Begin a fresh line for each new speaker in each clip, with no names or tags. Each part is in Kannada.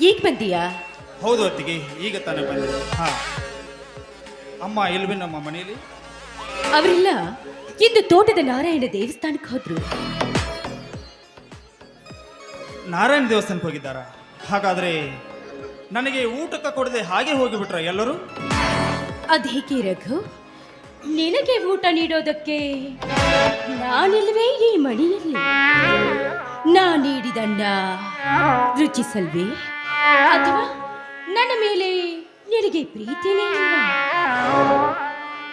ಈಗ ಬಂದೀಯಾ?
ಹೌದು ಅತ್ತಿಗೆ ಈಗ ತಾನೇ ಬಂದೆ ಹಾ. ಅಮ್ಮ ಎಲ್ವಿ ನಮ್ಮ ಮನೆಯಲ್ಲಿ?
ಅವರೆಲ್ಲ. ಇಂದು ತೋಟದ ನಾರಾಯಣ ದೇವಸ್ಥಾನಕ್ಕೆ ಹೋದ್ರು.
ನಾರಾಯಣ ದೇವಸ್ಥಾನಕ್ಕೆ ಹೋಗಿದ್ದಾರ? ಹಾಗಾದ್ರೆ ನನಗೆ ಊಟಕ್ಕೆ ಕೊಡದೆ ಹಾಗೆ ಹೋಗಿಬಿಟ್ರ ಎಲ್ಲರೂ?
ಅದೇಕೆ ರಘು? ನಿನಗೆ ಊಟ ನೀಡೋದಕ್ಕೆ ನಾನಿಲ್ವೇ ಈ ಮಣಿಯಲ್ಲಿ? ನಾ ನೀಡಿದಣ್ಣ ರುಚಿಸಲ್ವೇ? ಅಥವಾ ನನ್ನ ಮೇಲೆ ನಿನಗೆ ಪ್ರೀತಿನೇ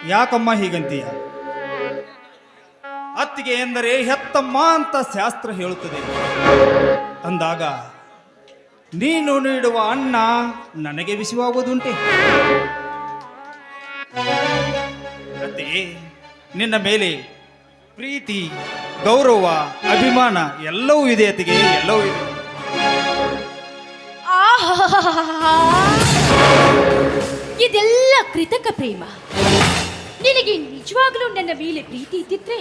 ಯಾಕಮ್ಮ ಹೀಗಂತೀಯ? ಅತ್ತಿಗೆ ಎಂದರೆ ಹೆತ್ತಮ್ಮ ಅಂತ ಶಾಸ್ತ್ರ ಹೇಳುತ್ತದೆ. ಅಂದಾಗ, ನೀನು ನೀಡುವ ಅನ್ನ ನನಗೆ ವಿಷವಾಗುವುದುಂಟೆ. ಅತ್ತಿಗೆ ನಿನ್ನ ಮೇಲೆ ಪ್ರೀತಿ, ಗೌರವ, ಅಭಿಮಾನ ಎಲ್ಲವೂ ಇದೆ ಅತ್ತಿಗೆ, ಎಲ್ಲವೂ ಇದೆ.
ಇದೆಲ್ಲ ಕೃತಕ ಪ್ರೇಮ. ನಿನಗೆ ನಿಜವಾಗ್ಲೂ ನನ್ನ ಮೇಲೆ ಪ್ರೀತಿ ಇದ್ದಿದ್ರೆ?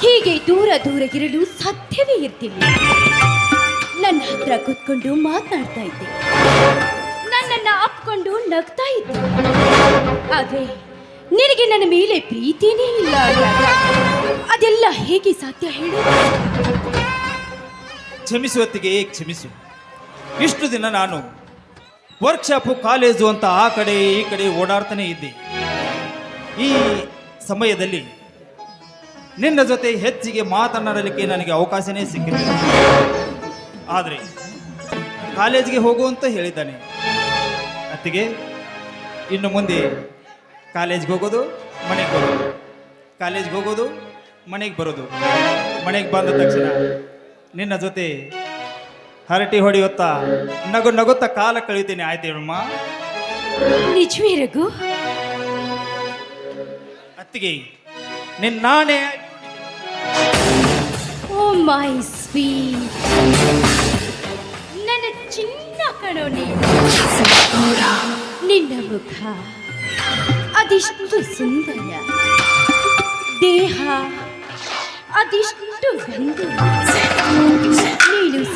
ಹೀಗೆ ದೂರ ದೂರ ಇರಲು ಸಾಧ್ಯವೇ ಇರ್ತಿಲ್ಲ. ನನ್ನ ಹತ್ರ ಕೂತ್ಕೊಂಡು ಮಾತನಾಡ್ತಾ ಇದ್ದೆ. ನನ್ನನ್ನ ಅಪ್ಕೊಂಡು ನಗ್ತಾ ಇದ್ದೆ. ಆದ್ರೆ ನಿನಗೆ ನನ್ನ ಮೇಲೆ ಪ್ರೀತಿನೇ ಇಲ್ಲ ಅದೆಲ್ಲ ಹೇಗೆ ಸಾಧ್ಯ ಹೇಳು?
ಕ್ಷಮಿಸುವತ್ತಿಗೆ ಕ್ಷಮಿಸು? ಇಷ್ಟು ದಿನ ನಾನು ವರ್ಕ್ಶಾಪು ಕಾಲೇಜು ಅಂತ ಆ ಕಡೆ ಈ ಕಡೆ ಓಡಾಡ್ತಾನೆ ಇದ್ದೆ. ಈ ಸಮಯದಲ್ಲಿ ನಿನ್ನ ಜೊತೆ ಹೆಚ್ಚಿಗೆ ಮಾತನಾಡಲಿಕ್ಕೆ ನನಗೆ ಅವಕಾಶನೇ ಸಿಕ್ಕಿದೆ. ಆದರೆ ಕಾಲೇಜ್ಗೆ ಹೋಗು ಅಂತ ಹೇಳಿದ್ದಾನೆ. ಅತ್ತಿಗೆ, ಇನ್ನು ಮುಂದೆ ಕಾಲೇಜ್ಗೆ ಹೋಗೋದು, ಮನೆಗೆ ಬರೋದು. ಕಾಲೇಜ್ಗೆ ಹೋಗೋದು, ಮನೆಗೆ ಬರೋದು. ಮನೆಗೆ ಬಂದ ತಕ್ಷಣ ನಿನ್ನ ಜೊತೆ ಹರಟಿ ಹೊಡೆಯುತ್ತಾ ನಗು ನಗುತ್ತಾ ಕಾಲ ಕಳೀತೀನಿ ಆಯ್ತೇಳಮ್ಮ
ನಿಜವೇ ರಘು?
ಅತ್ತಿಗೆ ನಿನ್ನಾಣೆ
ಓ ಮೈ ಸ್ವೀಟ್. ನನ್ನ ಚಿನ್ನ ಕಣೋ ನೀನು. ನಿನ್ನ ಮುಖ. ಅದಿಷ್ಟು ಸುಂದರ. ದೇಹ. ಅದಿಷ್ಟು ಗಂಧು ನೀನು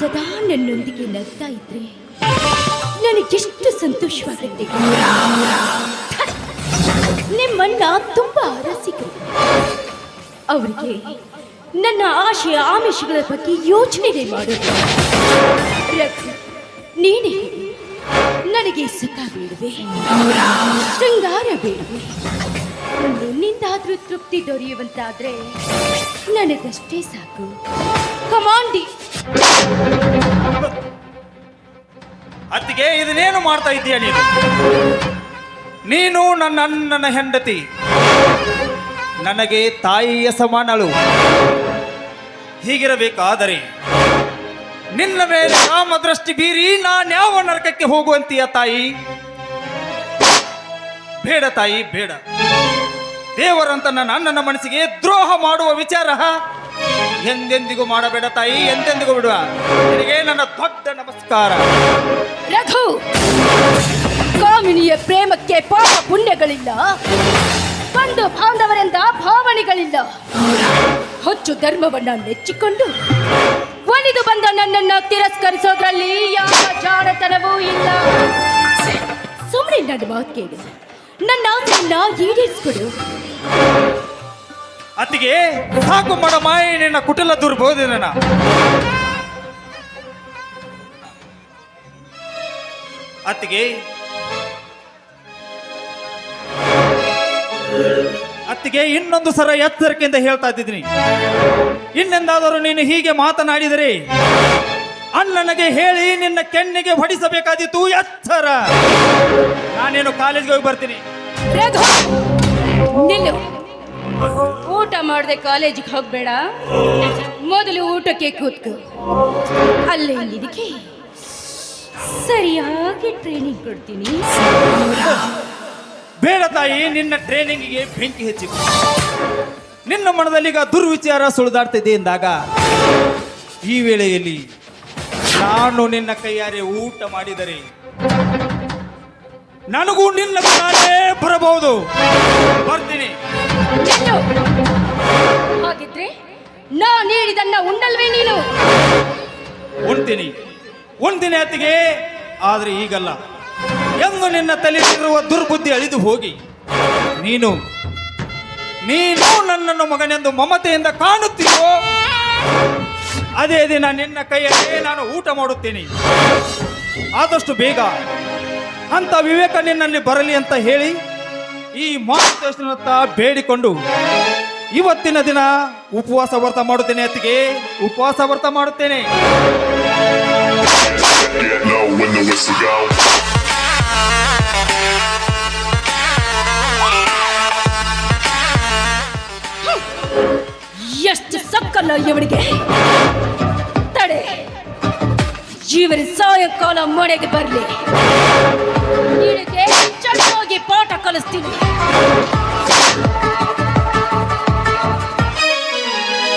ಸದಾ ನನ್ನೊಂದಿಗೆ ನಗ್ತಾ ಇದ್ರೆ ನನಗೆಷ್ಟು ಸಂತೋಷವಾಗುತ್ತೆ. ನಿಮ್ಮನ್ನ ತುಂಬಾ ರಸಿಕರು ಅವರಿಗೆ ನನ್ನ ಆಶೆ ಆಮಿಷಗಳ ಬಗ್ಗೆ ಯೋಚನೆ ಮಾಡೋದು ನೀನೇ. ನನಗೆ ಸುಖ ಬೇಡವೆ. ಶೃಂಗಾರ ಬೇಡವೆ. ನಿನ್ನಿಂದಾದ್ರೂ ತೃಪ್ತಿ ದೊರೆಯುವಂತಾದ್ರೆ ನನಗಷ್ಟೇ ಸಾಕು. ಕಮಾಂಡಿ
ಅತ್ತಿಗೆ ಇದನ್ನೇನು ಮಾಡ್ತಾ ಇದ್ದೀಯ ನೀನು? ನೀನು ನನ್ನ ಅಣ್ಣನ ಹೆಂಡತಿ. ನನಗೆ ತಾಯಿಯ ಸಮಾನಳು. ಹೀಗಿರಬೇಕಾದರೆ ನಿನ್ನ ಮೇಲೆ ಕಾಮದೃಷ್ಟಿ ಬೀರಿ ನಾನ್ಯಾವ ನರಕಕ್ಕೆ ಹೋಗುವಂತೀಯ ತಾಯಿ? ಬೇಡ ತಾಯಿ, ಬೇಡ. ದೇವರಂತ ನನ್ನ ಅಣ್ಣನ ಮನಸ್ಸಿಗೆ ದ್ರೋಹ ಮಾಡುವ ವಿಚಾರ. ಎಂದೆಂದಿಗೂ ಮಾಡಬೇಡ ತಾಯಿ, ಎಂದೆಂದಿಗೂ ಬಿಡುವ. ನಿನಗೆ ನನ್ನ ದೊಡ್ಡ ನಮಸ್ಕಾರ.
ಪ್ರೇಮಕ್ಕೆ ಪಾಪ ಪುಣ್ಯಗಳಿಲ್ಲ. ಬಂಧು ಬಾಂಧವರಿಂದ ಭಾವನೆಗಳಿಲ್ಲ. ಹೊಚ್ಚು ಧರ್ಮವನ್ನ ನೆಚ್ಚಿಕೊಂಡು ಒಲಿದು ಬಂದ ನನ್ನನ್ನ ತಿರಸ್ಕರಿಸೋದ್ರಲ್ಲಿ ಯಾವ ಜಾಣತನವೂ ಇಲ್ಲ. ಸುಮ್ಮನೆ ನನ್ನ ಮಾತು ಕೇಳಿ. ನನ್ನ ಆಸೆಯನ್ನ ಈಡೇರಿಸ್ಕೊಡು.
ಅತ್ತಿಗೆ, ಸಾಕು ಮಡ ಮಾಯಣ್ಣ ಕುಟಲ ದುರ್ಬೋದು ನನ್ನ ಅತ್ತಿಗೆ ಅತ್ತಿಗೆ ಇನ್ನೊಂದು ಸರ ಎಚ್ಚರಿಕೆಯಿಂದ ಹೇಳ್ತಾ ಇದ್ದೀನಿ ಇನ್ನೆಂದಾದರೂ ನೀನು ಹೀಗೆ ಮಾತನಾಡಿದರೆ ಅಣ್ಣನಿಗೆ ಹೇಳಿ ನಿನ್ನ ಕೆನ್ನಿಗೆ ಹೊಡಿಸಬೇಕಾದಿತ್ತು ಎತ್ತರ ನಾನೇನು ಕಾಲೇಜ್ಗೆ ಹೋಗಿ ಬರ್ತೀನಿ.
ಊಟ ಮಾಡದೆ ಕಾಲೇಜಿಗೆ ಹೋಗ್ಬೇಡ. ಮೊದಲು ಊಟಕ್ಕೆ ಕೂತ್ಕೋ. ಅಲ್ಲೇ ನಿನಗೆ ಸರಿಯಾಗಿ ಟ್ರೈನಿಂಗ್ ಕೊಡ್ತೀನಿ.
ಬೇಡ ತಾಯಿ ನಿನ್ನ ಟ್ರೈನಿಂಗಿಗೆ ಬೆಂಕಿ ಹೆಚ್ಚಿತು ನಿನ್ನ ಮನದಲ್ಲಿ ಈಗ ದುರ್ವಿಚಾರ ಸುಳಿದಾಡ್ತಿದೆ ಎಂದಾಗ ಈ ವೇಳೆಯಲ್ಲಿ ನಾನು ನಿನ್ನ ಕೈಯಾರೆ ಊಟ ಮಾಡಿದರೆ ನನಗೂ ನಿನ್ನ ಕಾಲೇ ಬರಬಹುದು. ಬರ್ತೀನಿ.
ಹಾಗಿದ್ರೆ ನಾ ನೀಡಿದನ್ನ ಉಂಡಲ್ವೇ ನೀನು?
ಉಣ್ತೀನಿ ಉಣ್ತೀನಿ ಅತ್ತಿಗೆ ಆದರೆ ಈಗಲ್ಲ. ಎಂದು ನಿನ್ನ ತಲೆಯಲ್ಲಿರುವ ದುರ್ಬುದ್ಧಿ ಅಳಿದು ಹೋಗಿ. ನೀನು ನೀನು ನನ್ನನ್ನು ಮಗನೆಂದು ಮಮತೆಯಿಂದ ಕಾಣುತ್ತೀಯೋ? ಅದೇ ದಿನ ನಿನ್ನ ಕೈಯಲ್ಲೇ ನಾನು ಊಟ ಮಾಡುತ್ತೇನೆ. ಆದಷ್ಟು ಬೇಗ ಅಂತ ವಿವೇಕ ನಿನ್ನಲ್ಲಿ ಬರಲಿ ಅಂತ ಹೇಳಿ ಈ ಮಾತೃಷ್ಣನತ್ತ ಬೇಡಿಕೊಂಡು ಇವತ್ತಿನ ದಿನ ಉಪವಾಸ ವ್ರತ ಮಾಡುತ್ತೇನೆ ಅತ್ತಿಗೆ, ಉಪವಾಸ ವ್ರತ ಮಾಡುತ್ತೇನೆ.
ಎಷ್ಟು ಸಕ್ಕಲ್ಲ ಇವಳಿಗೆ? ತಡೆ. ಜೀವನ ಸಾಯಂಕಾಲ ಮನೆಗೆ ಬರಲಿ. ಇವಳಿಗೆ ಚೆನ್ನಾಗಿ ಪಾಠ ಕಲಿಸ್ತೀನಿ.